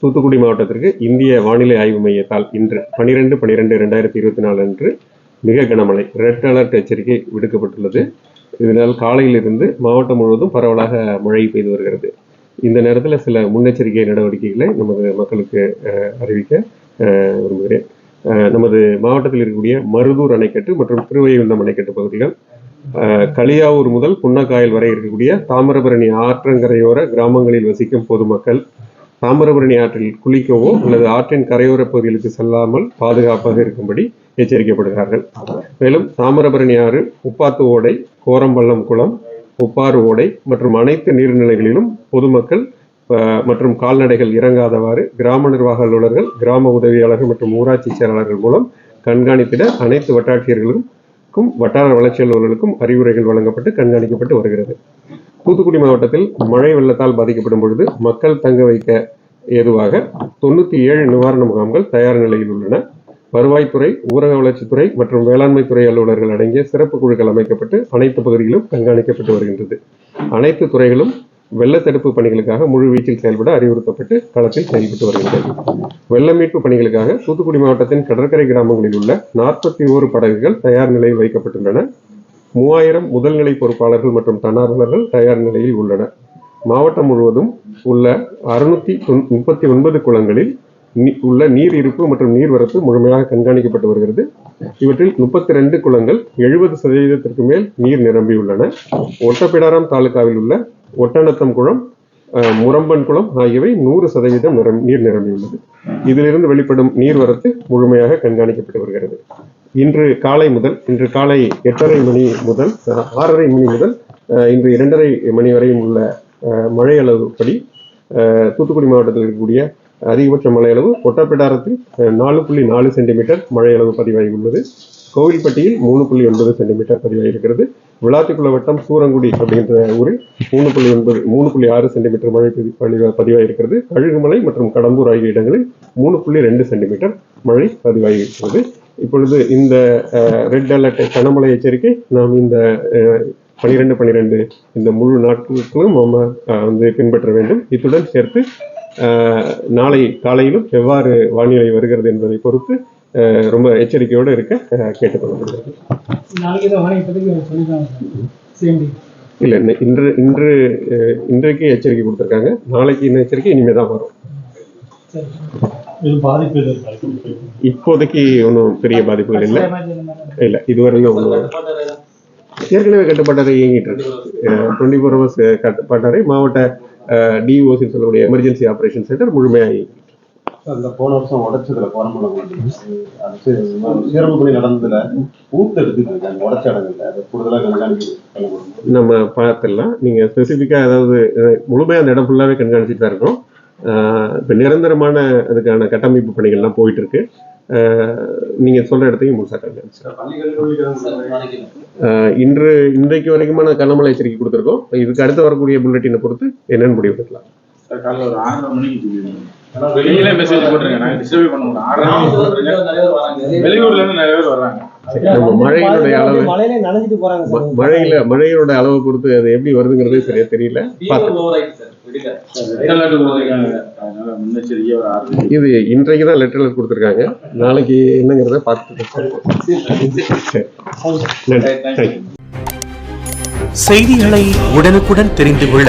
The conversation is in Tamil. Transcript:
தூத்துக்குடி மாவட்டத்திற்கு இந்திய வானிலை ஆய்வு மையத்தால் இன்று பனிரெண்டு பனிரெண்டு ரெண்டாயிரத்தி இருபத்தி நாலு அன்று மிக கனமழை ரெட் அலர்ட் எச்சரிக்கை விடுக்கப்பட்டுள்ளது. இதனால் காலையிலிருந்து மாவட்டம் முழுவதும் பரவலாக மழை பெய்து வருகிறது. இந்த நேரத்தில் சில முன்னெச்சரிக்கை நடவடிக்கைகளை நமது மக்களுக்கு அறிவிக்க விரும்புகிறேன். நமது மாவட்டத்தில் இருக்கக்கூடிய மருதூர் அணைக்கட்டு மற்றும் திருவையுந்தம் அணைக்கட்டு பகுதிகள் களியாவூர் முதல் புன்னக்காயல் வரை இருக்கக்கூடிய தாமிரபரணி ஆற்றங்கரையோர கிராமங்களில் வசிக்கும் பொதுமக்கள் தாமிரபரணி ஆற்றில் குளிக்கவோ அல்லது ஆற்றின் கரையோர பகுதிகளுக்கு செல்லாமல் பாதுகாப்பாக இருக்கும்படி எச்சரிக்கப்படுகிறார்கள். மேலும் தாமிரபரணி ஆறு உப்பாத்து ஓடை கோரம்பள்ளம் குளம் உப்பாறு ஓடை மற்றும் அனைத்து நீர்நிலைகளிலும் பொதுமக்கள் மற்றும் கால்நடைகள் இறங்காதவாறு கிராம நிர்வாக அலுவலர்கள் கிராம உதவியாளர்கள் மற்றும் ஊராட்சி செயலாளர்கள் மூலம் கண்காணித்திட அனைத்து வட்டாட்சியர்களுக்கும் வட்டார வளர்ச்சி அலுவலர்களுக்கும் அறிவுரைகள் வழங்கப்பட்டு கண்காணிக்கப்பட்டு வருகிறது. தூத்துக்குடி மாவட்டத்தில் மழை வெள்ளத்தால் பாதிக்கப்படும் பொழுது மக்கள் தங்க வைக்க ஏதுவாக தொண்ணூற்றி ஏழு நிவாரண முகாம்கள் தயார் நிலையில் உள்ளன. வருவாய்த்துறை ஊரக வளர்ச்சித்துறை மற்றும் வேளாண்மை துறை அலுவலர்கள் அடங்கிய சிறப்பு குழுக்கள் அமைக்கப்பட்டு அனைத்து பகுதிகளிலும் கண்காணிக்கப்பட்டு வருகின்றது. அனைத்து துறைகளும் வெள்ள தடுப்பு பணிகளுக்காக முழு வீச்சில் செயல்பட அறிவுறுத்தப்பட்டு களத்தில் செயல்பட்டு வருகின்றது. வெள்ள மீட்பு பணிகளுக்காக தூத்துக்குடி மாவட்டத்தின் கடற்கரை கிராமங்களில் உள்ள நாற்பத்தி ஓரு படகுகள் தயார் நிலையில் வைக்கப்பட்டுள்ளன. மூவாயிரம் முதல்நிலை பொறுப்பாளர்கள் மற்றும் தன்னார்வலர்கள் தயார் நிலையில் உள்ளனர். மாவட்டம் முழுவதும் உள்ள அறுநூத்தி முப்பத்தி ஒன்பது குளங்களில் உள்ள நீர் இருப்பு மற்றும் நீர்வரத்து முழுமையாக கண்காணிக்கப்பட்டு வருகிறது. இவற்றில் முப்பத்தி ரெண்டு குளங்கள் எழுபது சதவீதத்திற்கு மேல் நீர் நிரம்பியுள்ளன ஒட்டப்பிடாரம் தாலுகாவில் உள்ள ஒட்டநத்தம் குளம் முரம்பன் குளம் ஆகியவை நூறு சதவீதம் நிரம் நீர் நிரம்பியுள்ளது. இதிலிருந்து வெளிப்படும் நீர்வரத்து முழுமையாக கண்காணிக்கப்பட்டு வருகிறது. இன்று காலை முதல் இன்று காலை எட்டரை மணி முதல் ஆறரை மணி முதல் இன்று இரண்டரை மணி வரையும் உள்ள மழை அளவுப்படி தூத்துக்குடி மாவட்டத்தில் இருக்கக்கூடிய அதிகபட்ச மழை அளவு ஒட்டப்பிடாரத்தில் நாலு புள்ளி நாலு சென்டிமீட்டர் மழை அளவு பதிவாகி உள்ளது. கோவில்பட்டியில் மூணு புள்ளி ஒன்பது சென்டிமீட்டர் பதிவாகியிருக்கிறது விளாத்திக்குள வட்டம் சூரங்குடி அப்படின்ற ஊரில் மூணு புள்ளி ஒன்பது மூணு புள்ளி ஆறு சென்டிமீட்டர் மழை பதி- பதிவாகியிருக்கிறது கழுகுமலை மற்றும் கடம்பூர் ஆகிய இடங்களில் மூணு புள்ளி ரெண்டு சென்டிமீட்டர் மழை பதிவாகியிருக்கிறது இப்பொழுது இந்த ரெட் அலர்ட் கனமழை எச்சரிக்கை நாம் இந்த பனிரெண்டு பனிரெண்டு இந்த முழு நாட்களுக்கும் நம்ம வந்து பின்பற்ற வேண்டும். இத்துடன் சேர்த்து நாளை காலையிலும் எவ்வாறு வானிலை வருகிறது என்பதை பொறுத்து ரொம்ப எச்சரிக்கையோடு இருக்க கேட்டுக்கொள்ளப்படுகிறது. இல்லை இன்று இன்று இன்றைக்கு எச்சரிக்கை கொடுத்துருக்காங்க. நாளைக்கு இந்த எச்சரிக்கை இனிமேல் தான் வரும். இப்போதைக்கு ஒன்றும் பெரிய பாதிப்புகள் இல்லை. இல்லை இதுவரையும் ஒன்றும் ஏற்கனவே கட்டுப்பாட்டறை இயங்கிட்டு இருக்கு. டுவெண்ட்டி ஃபோர் ஹவர்ஸ் கட்டுப்பாட்டறை மாவட்ட டிஓசி சொல்லக்கூடிய எமர்ஜென்சி ஆபரேஷன் சென்டர் முழுமையாக. அந்த போன வருஷம் உடைச்சதுல பணி நடந்ததுல ஊத்து எடுத்துட்டு உடைச்ச இடங்கள்ல. அதை கூடுதலா கண்காணிப்பு பண்ண முடியும்? நம்ம பார்த்துடலாம். நீங்கள் ஸ்பெசிஃபிக்காக அதாவது அஹ், முழுமையா அந்த இடம் ஃபுல்லாகவே கண்காணிச்சுட்டு தான் இருக்கோம். இப்போ நிரந்தரமான அதுக்கான கட்டமைப்பு பணிகள்லாம் போயிட்டு இருக்கு நீங்க சொல்ற இடத்தையும் முழுசாக இன்று இன்றைக்கு வரைக்குமான கனமழை எச்சரிக்கை கொடுத்துருக்கோம். இதுக்கு அடுத்து வரக்கூடிய புல்லட்டினை பொறுத்து என்னன்னு முடிவு எடுக்கலாம். காலைல ஒரு ஆறரை மணிக்கு சொல்லிடுங்க. நீங்களே மெசேஜ் போட்டுருங்க நாங்க டிஸ்டர்ப் பண்ண மாட்டோம் ஆறரை மணிக்கு போட்டுருங்க வெளியூர்ல இருந்து நிறைய பேர் வர்றாங்க மழையினுடைய அளவு மழையில அளவை பொறுத்து அது எப்படி வருதுங்கிறது சரியா தெரியல. இது இன்றைக்கு தான் லெட்டர் கொடுத்துருக்காங்க. நாளைக்கு என்னங்கிறத பார்த்து செய்திகளை உடனுக்குடன் தெரிந்து கொள்ள